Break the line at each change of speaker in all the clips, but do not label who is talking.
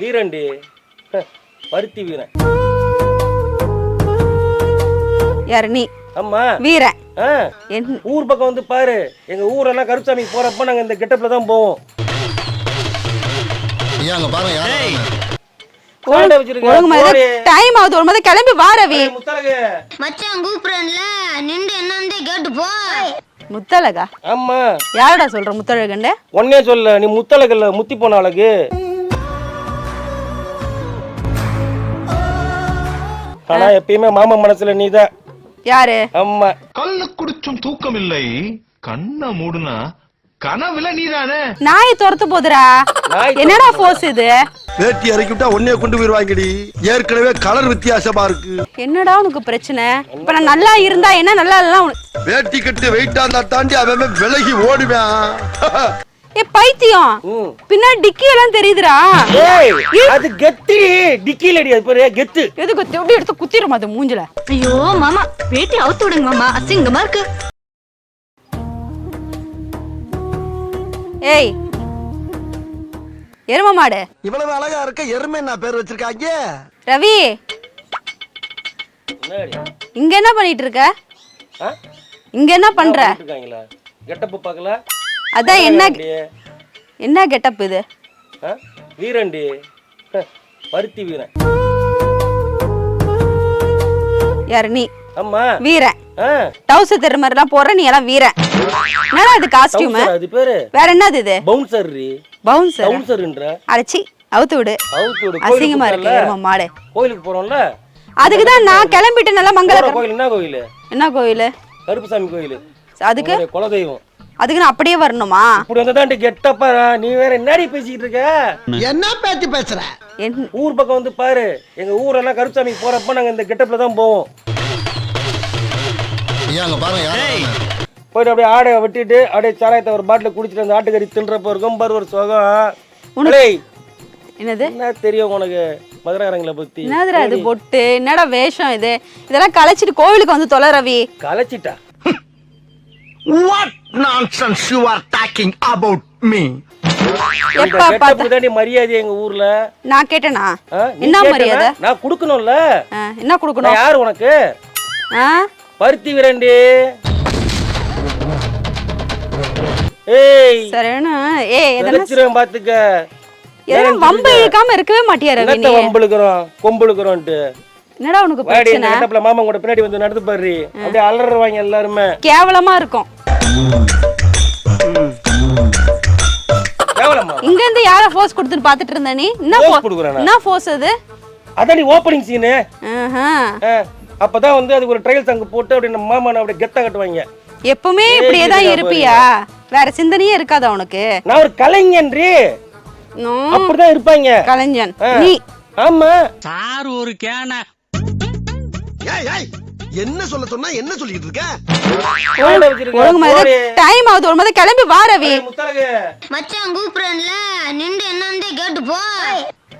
வீரண்டி. பருத்தி வீரன்.
யாரு நீ?
ஆமா
வீரன். என்
ஊர் பக்கம் வந்து பாரு. எங்க ஊரெல்லாம் கருச்சாமி போறப்ப நாங்க இந்த கெட்டப்ல தான் போவோம்.
ஐயா அங்க பாருங்க யார் வராங்க?
சாண்டை வச்சிருக்க,
ஒழுங்கு
போடு.
டைம் ஆகுது. ஒரு மாதிரி கிளம்பி வா ரவி.
ஏய், முத்தழகு.
மச்சான் கூப்பிடுறேன்ல. நின்று என்னன்னு கேட்டு போ.
முத்தழகா?
ஆமா.
யாரடா சொல்ற முத்தழகண்ட
ஒன்னே சொல்ல. நீ முத்தழகுல முத்தி போன அழகு. ஆனா எப்பயுமே மாமா மனசுல நீதான்.
யாரு?
ஆமா
கல்லு குடிச்சும் தூக்கம் இல்லை. கண்ண மூடுனா கனவுல நீதானே?
நாய் துரத்து
நாய்
என்னடா போஸ் இது?
வேட்டி இறக்கி விட்டா ஒன்னே கொண்டு போயிருவாங்கடி. ஏற்கனவே கலர் வித்தியாசமா இருக்கு.
என்னடா உனக்கு பிரச்சனை? இப்ப நான் நல்லா இருந்தா என்ன நல்லா உனக்கு-
வேட்டி கட்டு வெயிட்டா இருந்தா தாண்டி அவன் விலகி ஓடுவேன்.
ஏ பைத்தியம். பின்னாடி டிக்கி எல்லாம் தெரியுதுடா.
ஏய் அது கெத்து. டிக்கிலடி அது பேரு கெத்து.
எது குத்தி எப்படி எடுத்து குத்திரும் அது மூஞ்சில?
ஐயோ மாமா வேட்டி அவுத்து விடுங்க மாமா. அசிங்கமா இருக்கு.
ஏய் எரும மாடு.
இவ்வளவு அழகா இருக்க எருமை நான் பேர் வச்சிருக்காங்க?
ரவி இங்க என்ன பண்ணிட்டு இருக்க? இங்க என்ன பண்ற?
கெட்டப்பு பார்க்கல?
அதான் என்ன. என்ன கெட்டப் இது?
வீரண்டி. பருத்தி வீரன்.
யாரு நீ?
ஆமா
வீரன். டவுசர் தெரு மாதிரி எல்லாம் போடுற நீ எல்லாம் வீரன். என்னடா இது காஸ்டியூம்
அது பேரு?
வேற என்னது இது?
பவுன்சர்
பவுன்சர்
பவுன்சர்ன்ற
அரைச்சி அவுத்து விடு.
அவுத்து விடு.
அசிங்கமா இருக்கு? எரும மாடு.
கோயிலுக்கு போறோம்ல?
அதுக்கு தான் நான் கிளம்பிட்டு நல்லா மங்கள
போற கோயில் என்ன கோயில்?
என்ன கோயில்?
கருப்புசாமி கோயில்.
அதுக்கு?
குலதெய்வம்.
அதுக்கு நான் அப்படியே வரணுமா?
இப்படி வந்ததாண்டி கெட்டப்பா நீ வேற என்னடி பேசிக்கிட்டு இருக்க?
என்ன பேச்சு பேசுற?
என்
ஊர் பக்கம் வந்து பாரு. எங்க ஊரெல்லாம் கருப்புசாமி போறப்ப நாங்க இந்த கெட்டப்ல தான் போவோம்? போயிட்டு அப்படியே ஆடையை வெட்டிட்டு அப்படியே சாராயத்தை ஒரு பாட்டில் குடிச்சிட்டு அந்த ஆட்டுக்கறி தின்றப்ப இருக்கும் பாரு ஒரு சுகம். டேய்,
என்னது?
என்ன தெரியும் உனக்கு? மதுரகாரங்களை பத்தி.
என்னதுடா இது பொட்டு? என்னடா வேஷம் இது? இதெல்லாம் கலைச்சிட்டு கோவிலுக்கு வந்து தொலை Ravi.
கலைச்சிட்டா?
What nonsense you are talking about me?
இந்த
எப்ப பார்த்த?
கெட்டப்புக்கு தாண்டி மரியாதை எங்க ஊர்ல?
நான் கேட்டேனா? என்ன? மரியாதை?
நான் கொடுக்கணும்ல.
என்ன கொடுக்கணும்?
யாரு உனக்கு? பருத்தி விரண்டி. ஏய்
சரிண்ணா ஏய் எதனா
நினைச்சிருவேன் பாத்துக்க.
எதனா வம்பு இழுக்காம இருக்கவே மாட்டியா ரவி நீ என்னடா உனக்கு
வாடி
பிரச்சனை?
மாமா கூட பின்னாடி வந்து நடந்து பாரு. அப்படியே அலறுவாங்க எல்லாருமே.
கேவலமா இருக்கும். இங்க இருந்து யார ஃபோர்ஸ் கொடுத்துட்டு பாத்துட்டு இருந்த நீ? என்ன
கொடுக்குறானா?
என்ன ஃபோர்ஸ் அது?
அதான் நீ ஓப்பனிங் சீனு
ஆஹா.
அப்பதான் வந்து அதுக்கு ஒரு ட்ரையல் சாங் போட்டு அப்படி நம்ம மாமா அப்படியே கெத்தா கட்டுவாங்க.
எப்பவுமே இப்படியே தான் இருப்பியா? வேற சிந்தனையே இருக்காதா உனக்கு?
நான் ஒரு கலைஞன்றி
நோ,
அப்படிதான் இருப்பாங்க.
கலைஞன். நீ.
ஆமா.
சார் ஒரு கேன.
ஏய் ஏய். என்ன சொல்ல சொன்னா என்ன சொல்லிட்டு இருக்க?
ஒழுங்கு
போடு.
டைம் ஆகுது. ஒரு மாதிரி கிளம்பி வா ரவி.
ஏய், முத்தழகு.
மச்சான் கூப்பிடுறேன்ல. நின்று என்னன்னு கேட்டு போ.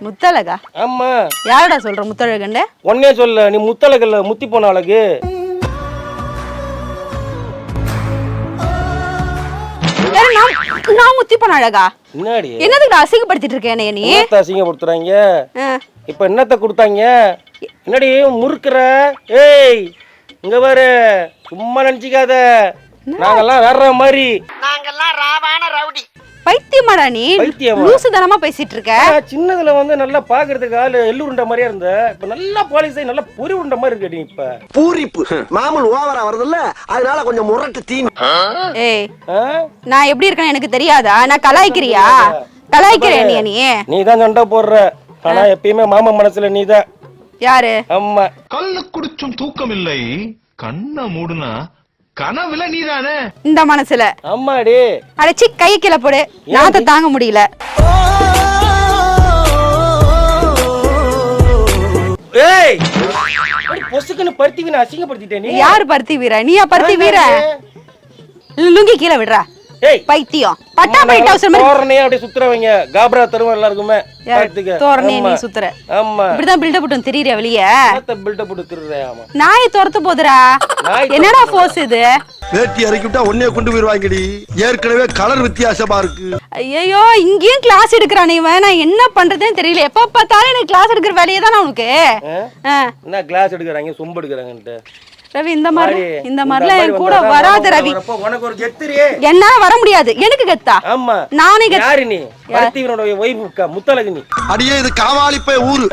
முத்தழகா?
ஆமா.
யாரடா சொல்ற முத்தழகண்ட
ஒன்னே சொல்ல. நீ முத்தழகுல முத்தி போன அழகு.
நான் நான் முத்தி போன அழகா?
என்னடி?
என்னதுக்கு அசிங்கப்படுத்திட்டு இருக்கேன் நீ?
என்னத்த அசிங்கப்படுத்துறாங்க. இப்ப என்னத்த கொடுத்தாங்க? என்னடி முறுக்குற? ஏய் இங்க பாரு சும்மா நினைச்சிக்காத. நாங்கெல்லாம் வேற மாதிரி.
பைத்தியமாடா நீ.
பைத்தியமா?
லூசுதனமா பேசிட்டு இருக்க.
சின்னதுல வந்து நல்லா பாக்குறதுக்கு ஆளு எள்ளு உருண்டை மாதிரியா இருந்த. இப்ப நல்லா பாலிஸ் நல்லா பொறி உருண்டை மாதிரி இருக்கடி இப்ப.
பூரிப்பு. மாமூல் ஓவரா வருதுல்ல அதனால கொஞ்சம் முரட்டு தீனி.
ஏய்
ஆ?
நான் எப்படி இருக்கேன்னு எனக்கு தெரியாதா? நான் கலாய்க்கிறியா? கலாய்க்கிறியா நீ நீ?
நீ தான் சண்டை போடுற. ஆனா எப்பயுமே மாமா மனசுல நீதான்.
யாரு?
ஆமா
கல்லு குடிச்சும் தூக்கம் இல்லை கண்ண மூடுனா கனவுல நீதானே?
இந்த மனசுல.
ஆமாடி
அடைச்சி கையை கீழே போடு. நாத்த தாங்க முடியல.
ஏய்! பொசுக்குன்னு பருத்திக்கு நான் அசிங்கப்படுத்திட்டேன் நீ?
யாரு பருத்தி வீர? நீயா பருத்தி வீர? லுங்கி கீழே விடுறா. பைத்தியம். பட்டாம்பட்டி டவுசர் மாதிரி
தோரணையே அப்படியே சுத்துறவங்க. காபரா தருவோம் எல்லாருக்குமே.
தோரணையை நீ
ஆமா.
சுத்துற.
ஆமா.
இப்படிதான் பில்டப் விட்டு தெரியற வெளிய.
பில்டப் போட்டு திருடுறேன் ஆமா.
நாய் துரத்து போதுடா. என்னடா ஃபோர்ஸ் இது?
வேட்டி இறக்கி விட்டா ஒன்னே கொண்டு போயிருவாங்கடி. ஏற்கனவே கலர் வித்தியாசமா இருக்கு.
ஐயோ இங்கேயும் கிளாஸ் எடுக்கிறானே இவன். நான் என்ன பண்றதுன்னு தெரியல. எப்ப பார்த்தாலும் எனக்கு கிளாஸ் எடுக்கிற வேலையே தானே உனக்கு.
என்ன கிளாஸ் எடுக்கிறாங்க? சொம்பு எடுக்கிறாங்கன்ட்டு.
ரவி இந்த மாதிரி இந்த மாதிரிலாம்
மாதிரி
என் கூட வராத ரவி.
உனக்கு ஒரு கெத்திரியே
என்னால வர முடியாது. எனக்கு கெத்தா?
ஆமா.
நானே
யாரு நீ? பருத்திவனோட ஒய்ஃபுக்கா முத்தழகு நீ.
அடியே இது காவாலிப்பை ஊரு.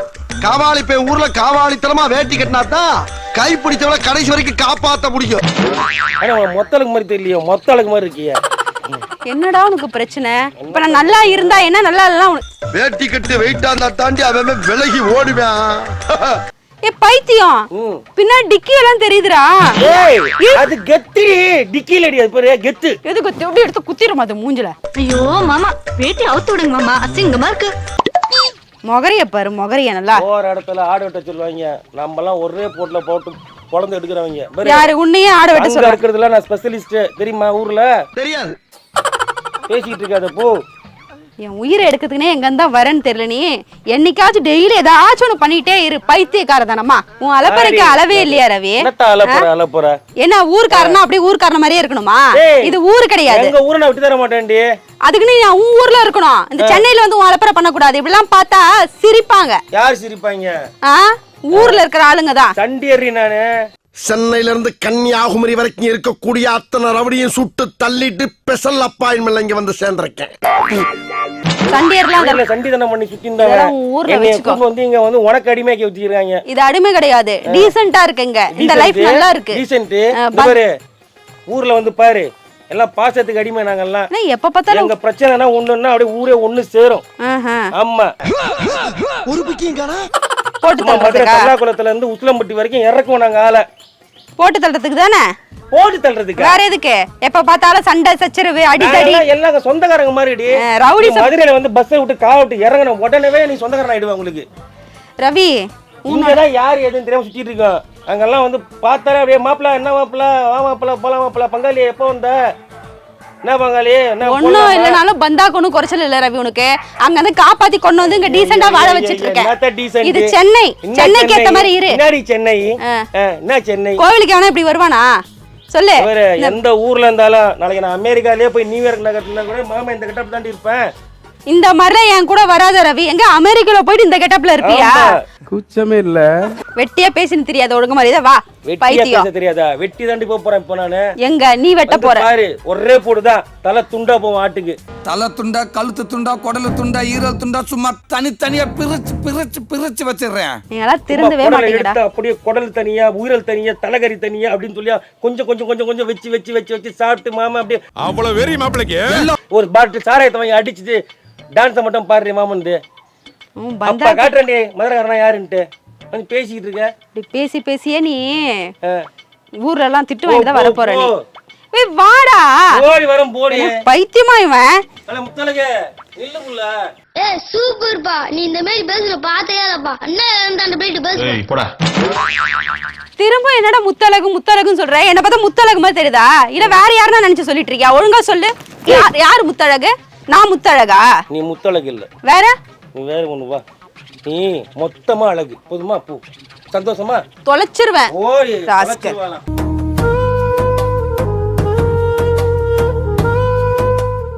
காவாலிப்பை ஊர்ல காவாலித்தனமா வேட்டி கட்டினாதான் கை பிடிச்சவள கடைசி வரைக்கும் காப்பாத்த முடியும்.
ஆனா உன் மொத்தளுக்கு மாதிரி தெரியலையோ. மொத்தளுக்கு மாதிரி இருக்கியா.
என்னடா உனக்கு பிரச்சனை? இப்ப நான் நல்லா இருந்தா என்ன நல்லா இல்ல
வேட்டி கட்டு வெயிட்டா இருந்தா தாண்டி அவன் விலகி ஓடுவேன்.
ஏ பைத்தியம். பின்னாடி டிக்கி எல்லாம் தெரியுதுடா.
ஏய் அது கெத்திரி டிக்கிலடி அது பேரு கெத்து.
எதுக்கு எப்படி எடுத்து குத்திரும் அது மூஞ்சில?
ஐயோ மாமா வேட்டி அவுத்து விடுங்க மாமா. அசிங்கமா இருக்கு.
மொகரிய பாரு மொகரிய நல்லா.
போற இடத்துல ஆடு வெட்ட சொல்லுவாங்க. நம்ம எல்லாம் ஒரே போட்ல போட்டு குழந்தை எடுக்கிறவங்க. பாரு,
யாரு உன்னையே ஆட வெட்ட சொல்ற.
இருக்கிறதுல நான் ஸ்பெஷலிஸ்ட் தெரியுமா ஊர்ல?
தெரியாது.
பேசிக்கிட்டு இருக்காத போ.
என் உயிரை எடுக்கிறதுக்குனே எங்க இருந்தா வரேன்னு தெரியல நீ. என்னைக்காச்சும் டெய்லி ஏதாச்சும் ஒண்ணு பண்ணிட்டே இரு. பைத்தியக்காரதானம்மா உன் அலப்பறைக்கு அளவே இல்லையா ரவி? என்ன ஊர்க்காரனா? அப்படியே ஊர்க்காரன மாதிரியே இருக்கணுமா? இது ஊரு கிடையாது.
எங்க ஊரை நான் விட்டு தர மாட்டேன்டி.
அதுக்கு நீ உன் ஊர்ல இருக்கணும். இந்த சென்னையில வந்து உன் அலப்பறை பண்ணக்கூடாது. இப்படிலாம் பார்த்தா சிரிப்பாங்க.
யார் சிரிப்பாங்க?
ஆ? ஊர்ல இருக்கிற ஆளுங்க தான்.
சண்டியறி நானு.
சென்னையில இருந்து கன்னியாகுமரி வரைக்கும் இருக்கக்கூடிய அத்தனை ரவடியும் சுட்டு தள்ளிட்டு ஸ்பெஷல் அப்பாயின்மெண்ட் இங்க வந்து சேர்ந்திருக்கேன்.
வந்து இங்க வந்து உனக்கு அடிமையாக்கி வச்சிருக்காங்க.
இது அடிமை கிடையாது. டீசென்ட்டா இருக்குங்க இந்த லைஃப் நல்லா இருக்கு.
டீசென்ட் பாரு ஊர்ல வந்து பாரு எல்லாம் பாசத்துக்கு அடிமை நாங்கெல்லாம்
எப்ப பார்த்தாலும்
எங்க பிரச்சனைனா ஒண்ணுன்னா அப்படியே ஊரே ஒண்ணு சேரும். ஆமா.
ஒரு
மதுரை கல்லாக்குளத்துல இருந்து உசிலம்பட்டி வரைக்கும் நாங்க ஆளை.
போட்டு தள்ளுறதுக்கு தானே?
போட்டு தள்ளுறதுக்கு
வேற எதுக்கு? எப்ப பார்த்தாலும் சண்டை சச்சரவு அடிதடி
நாங்கெல்லாம் எல்லாம் சொந்தக்காரங்க மாதிரிடி
ஆ, ரவுடி
மதுரையில வந்து பஸ்ஸை விட்டு காலை விட்டு இறங்கின உடனே நீ சொந்தக்காரன் ஆயிடுவா உங்களுக்கு.
ரவி
இங்கதான் யார் எதுன்னு தெரியாம சுத்திட்டு இருக்கோம் அங்கெல்லாம் வந்து பார்த்தாலே அப்படியே மாப்பிள்ள என்ன மாப்பிள்ள வா மாப்பிள்ள போலாம் மாப்பிள்ள பங்காளி எப்போ வந்த? என்ன பங்காளி? போலாமா?
இல்லனாலும் பந்தாக்கு ஒண்ணும் குறைச்சல் இல்ல ரவி உனக்கு. அங்க வந்து காப்பாத்தி கொண்டு வந்து இங்க டீசெண்டா வாழ வச்சிட்டு இருக்கேன்? இது சென்னை. சென்னைக்கு ஏத்த? மாதிரி இரு.
சென்னை? என்ன சென்னை?
கோவிலுக்கு எவனா இப்படி வருவானா? சொல்லு.
எந்த ஊர்ல இருந்தாலும் நாளைக்கு நான் அமெரிக்காலயே போய் நியூயார்க் நகரத்துல கூட மாமா இந்த கட்டப் தாண்டி இருப்பேன்.
இந்த மாதிரிலாம் என் கூட வராத ரவி. எங்க அமெரிக்கால போயிட்டு இந்த கெட்டப்ல இருப்பியா.
கூச்சமே இல்ல.
வெட்டியா பேசின்னு தெரியாது ஒழுங்கு மாதிரி. வா
வெட்டியா
பைத்தியம்.
பேச தெரியாதா? வெட்டி தாண்டி போப் போறேன் இப்போ நானு.
எங்க நீ வெட்ட போற.
பாரு ஒரே போடுதான் தலை துண்டா போவோம் ஆட்டுக்கு.
தலை துண்டா கழுத்து துண்டா குடலு துண்டா ஈரல் துண்டா சும்மா தனித்தனியா பிரிச்சு பிரிச்சு பிரிச்சு வச்சிடுறேன்.
நீங்களாம் திருந்தவே மாட்டீங்கடா.
அப்படியே குடல் தனியா உயிரல் தனியா தலைகறி தனியா அப்படின்னு சொல்லி கொஞ்சம் கொஞ்சம் கொஞ்சம் கொஞ்சம் வச்சு வச்சு வச்சு வச்சு சாப்பிட்டு மாமா அப்படியே
அவ்வளவு வெறி மாப்பிளைக்கு.
ஒரு பாட்டில் சாராயத்தை வாங்கி அடிச்சுட்டு டான்ஸை மட்டும் பாடுறேன் மாமன்து அப்பா காட்டுறேன்டி மதுரக்காரனா யாருன்ட்டு. வந்து பேசிக்கிட்டு இருக்க.
இப்படி பேசி பேசியே நீ. ஊர்ல எல்லாம் திட்டு வாங்கி தான் வர போற நீ. ஏய் வாடா.
போடி வரும் போடி.
பைத்தியமா இவன்?
அட முத்தலக நில்லு புள்ள.
ஏ சூப்பர்ப்பா நீ இந்த மாதிரி பேசுற பார்த்தே இல்லப்பா அண்ணன் இருந்தாண்ட போயிட்டு பேசுற.
ஏய் போடா.
திரும்ப என்னடா முத்தழகு முத்தழகுன்னு சொல்ற? என்ன பார்த்தா முத்தழகு மாதிரி தெரியுதா? இல்ல வேற யாருன்னா நினைச்சு சொல்லிட்டு இருக்கியா? ஒழுங்கா சொல்லு. யார் யார் முத்தழகு? நான் முத்தழகா?
நீ முத்தழகு இல்ல.
வேற?
நீ வேற ஒண்ணு வா. நீ மொத்தமா அழகு. போதுமா? பூ. சந்தோஷமா?
தொலைச்சிருவேன்.
ஓடி
ராஸ்கல்.
தொலைச்சிருவாளாம்.